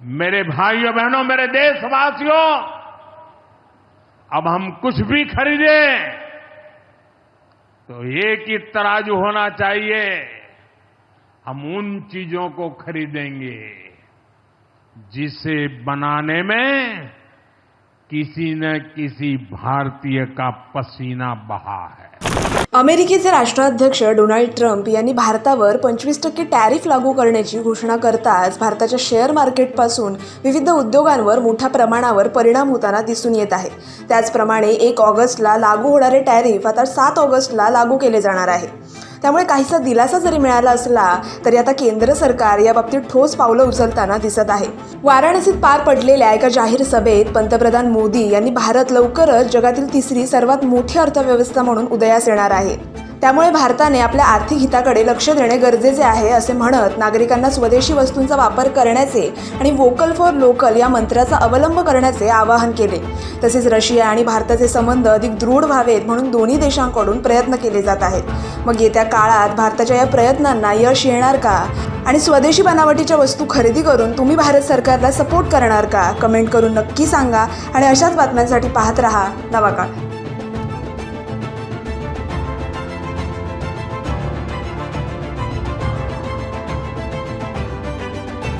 मेरे भाइयों, बहनों, मेरे देशवासियों, अब हम कुछ भी खरीदे तो एक ही तराजू होना चाहिए। हम उन चीज़ों को खरीदेंगे, जिसे बनाने में किसी न किसी भारतीय का पसीना बहा है। अमेरिकेचे राष्ट्राध्यक्ष डोनाल्ड ट्रम्प यांनी भारतावर पंचवीस टक्के टॅरिफ लागू करण्याची घोषणा करताच भारताच्या शेअर मार्केटपासून विविध उद्योगांवर मोठ्या प्रमाणावर परिणाम होताना दिसून येत आहे. त्याचप्रमाणे एक ऑगस्टला लागू होणारे टॅरिफ आता सात ऑगस्टला लागू केले जाणार आहे. त्यामुळे काहीसा दिलासा जरी मिळाला असला तरी आता केंद्र सरकार या बाबतीत ठोस पावलं उचलताना दिसत आहे. वाराणसीत पार पडलेल्या एका जाहीर सभेत पंतप्रधान मोदी यांनी भारत लवकरच जगातील तिसरी सर्वात मोठी अर्थव्यवस्था म्हणून उदयास येणार आहे. त्यामुळे भारताने आपल्या आर्थिक हिताकडे लक्ष देणे गरजेचे आहे असे म्हणत नागरिकांना स्वदेशी वस्तूंचा वापर करण्याचे आणि वोकल फॉर लोकल या मंत्राचा अवलंब करण्याचे आवाहन केले. तसेच रशिया आणि भारताचे संबंध अधिक दृढ व्हावेत म्हणून दोन्ही देशांकडून प्रयत्न केले जात आहेत. मग येत्या काळात भारताच्या या प्रयत्नांना यश येणार का? आणि स्वदेशी बनावटीच्या वस्तू खरेदी करून तुम्ही भारत सरकारला सपोर्ट करणार का? कमेंट करून नक्की सांगा आणि अशाच बातम्यांसाठी पाहत रहा नवा काळ.